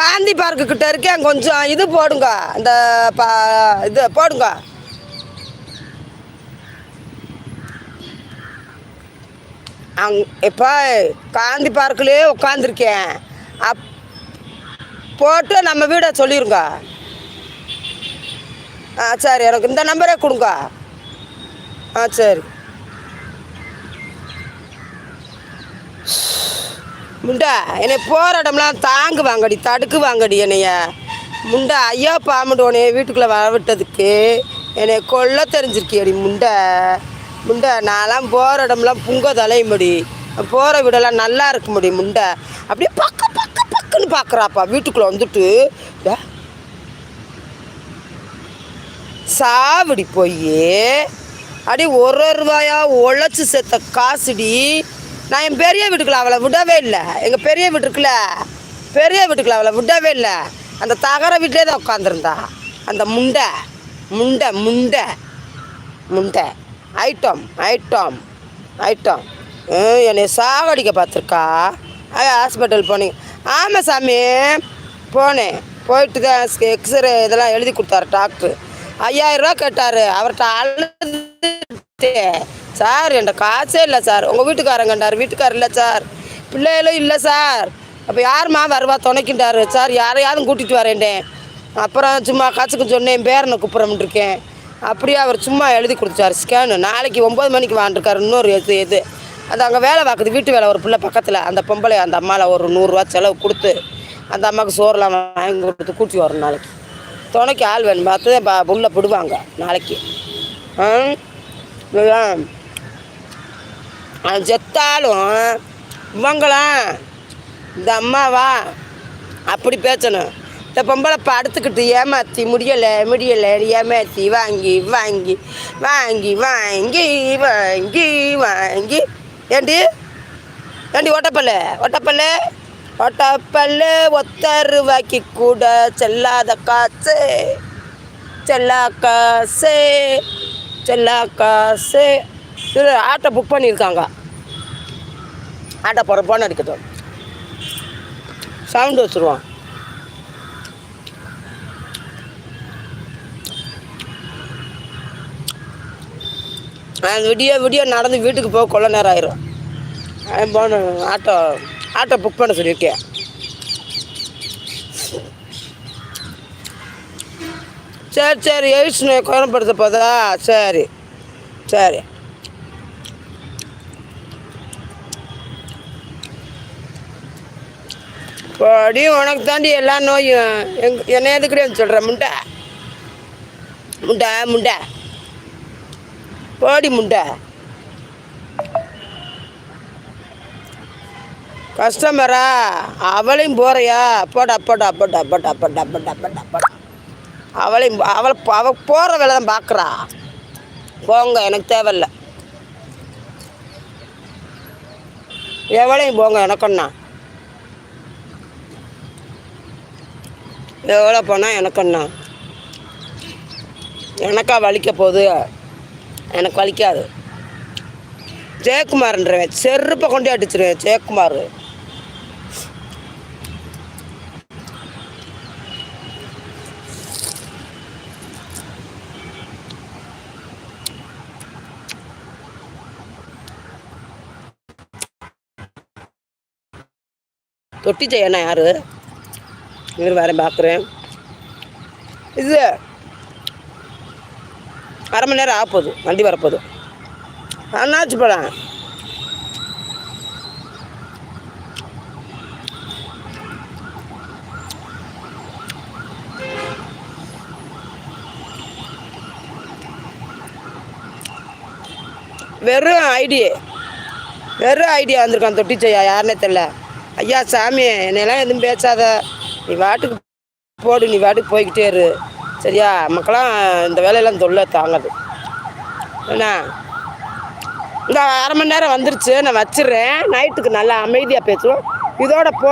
Gandhi park கிட்ட இருக்கேன். கொஞ்சம் இது போடுங்க. இந்த பா இது போடுங்க. அங் இப்போ காந்தி பார்க்குலேயே உட்காந்துருக்கேன் அப் போட்டு நம்ம வீடை சொல்லிடுங்க ஆ சரி எனக்கு இந்த நம்பரே கொடுங்க. ஆ சரி. முண்டா என்னை போகிற இடம்லாம் தாங்கு வாங்கடி தடுக்கு வாங்கடி என்னைய. முண்டா ஐயோ பாம்புண்டு உன்னைய வீட்டுக்குள்ளே வரவிட்டதுக்கு என்னை கொல்ல தெரிஞ்சிருக்கியடி முண்டை. முண்டை நான்லாம் போகிற இடம்லாம் புங்க தலையும்படி போகிற வீடெல்லாம் நல்லா இருக்க முடியும் முண்டை. அப்படியே பக்க பக்க பக்குன்னு பார்க்குறாப்பா வீட்டுக்குள்ளே வந்துட்டு. சாவடி போய். அடி ஒரு ரூபாயா உழைச்சி சேர்த்த காசுடி. நான் என் பெரிய வீட்டுக்குள்ள அவளை விடவே இல்லை. எங்கள் பெரிய வீட்டுக்குள்ள பெரிய வீட்டுக்குள்ள அவளை விடவே இல்லை. அந்த தகர வீட்டிலே தான் உட்காந்துருந்தா அந்த முண்டை முண்டை முண்டை முண்டை. ஐட்டம் ஐட்டம் ஐட்டம் என்னை சாகடிக்க பார்த்துருக்கா? ஹாஸ்பிட்டல் போனீங்க. ஆமாம் சாமி போனேன். போயிட்டு தான் எக்ஸ்ரே இதெல்லாம் எழுதி கொடுத்தாரு டாக்டர். ஐயாயிரரூவா கேட்டார். அவர்கிட்ட அழுது சார் என்கிட்ட காசே இல்லை சார். உங்கள் வீட்டுக்காரங்கண்டார் வீட்டுக்காரர் இல்லை சார். பிள்ளைகளும் இல்லை சார். அப்போ யாருமா வருவா? துணைக்கின்றாரு. சார் யாரையாவது கூட்டிகிட்டு வரேன்டேன் அப்புறம் சும்மா காசுக்கு சொன்னேன் பேரனை கூப்பிட்றோம்னு இருக்கேன் அப்படியே அவர் சும்மா எழுதி கொடுத்தாரு ஸ்கேனு. நாளைக்கு ஒம்பது மணிக்கு வாண்டிருக்காரு இன்னொரு எது எது அது அங்கே வேலை பார்க்குது வீட்டு வேலை ஒரு பிள்ளை பக்கத்தில். அந்த பொம்பளை அந்த அம்மாவில் ஒரு நூறுரூவா செலவு கொடுத்து அந்த அம்மாவுக்கு சோறுலாம் வாங்கி கொடுத்து கூட்டி வரும் நாளைக்கு. துணைக்கு ஆள் வேணும். பார்த்து பா உள்ள விடுவாங்க நாளைக்கு. ஆ? இதுதான். செத்தாலும் இவங்களாம் இந்த அம்மாவா? அப்படி பேசணும். இந்த பொம்பளை படுத்துக்கிட்டு ஏமாற்றி முடியலை முடியலை ஏமாற்றி வாங்கி வாங்கி வாங்கி வாங்கி வாங்கி வாங்கி. ஏண்டி? ஏண்டி ஒட்டப்பல்லு ஒட்டப்பல்லு ஒட்டப்பல்லு ஒத்த ரூபாய்க்கு கூட செல்லாத காசு. செல்லா காசு. செல்லா காசு. இது ஆட்டோ புக் பண்ணியிருக்காங்க. ஆட்டோ போகிற போன அடிக்கட்டும் சவுண்டு வச்சுருவோம் விடிய விடிய நடந்து வீட்டுக்கு போக கொள்ள நேரம் ஆயிரும். போன ஆட்டோ ஆட்டோ புக் பண்ண சொல்லியிருக்கேன். சரி சரி எயிட்ஸ் நோய் குணப்படுத்த போதா? சரி சரி. படி உனக்கு தாண்டி எல்லா நோயும். எங் என்ன எதுக்குடே சொல்கிற முண்டை. முண்டை முண்டை. போடி முண்டை. கஸ்டமரா அவளையும் போறியா? போடா போடா போடா போடா போடா போடா போடா போடா. அவளையும் அவள் அவளை அவ போகிற வேலை தான் பார்க்குறா போங்க எனக்கு தேவையில்ல. எவளையும் போங்க எனக்குண்ணா எவ்வளோ பணம் எனக்குண்ணா எனக்கா வலிக்க போகுது. எனக்கு வலிக்காது. ஜெயக்குமார்ன்றவன் செருப்பை கொண்டு அடிச்சிருவேன் ஜெயக்குமார். தொட்டி ஜெயண்ணா யாரு? இவர் வேற பார்க்குறேன் இது அரை மணி நேரம் ஆகப்போகுது. வண்டி வரப்போகுது. அண்ணாச்சு பழம் வெறும் ஐடியே வெறும் ஐடியா வந்திருக்கான் தொட்டிச்சையா யாருன்னே தெரில ஐயா சாமி என்னெல்லாம் எதுவும் பேசாத. நீ வாட்டுக்கு போடு நீ வாட்டுக்கு போய்கிட்டே இரு. சரியா? மக்களாம் இந்த வேலையெல்லாம் தொல்லை தாங்காது. என்ன இந்த அரை மணி நேரம் வந்துருச்சு நான் வச்சிடுறேன். நைட்டுக்கு நல்லா அமைதியாக பேசுவோம். இதோட போ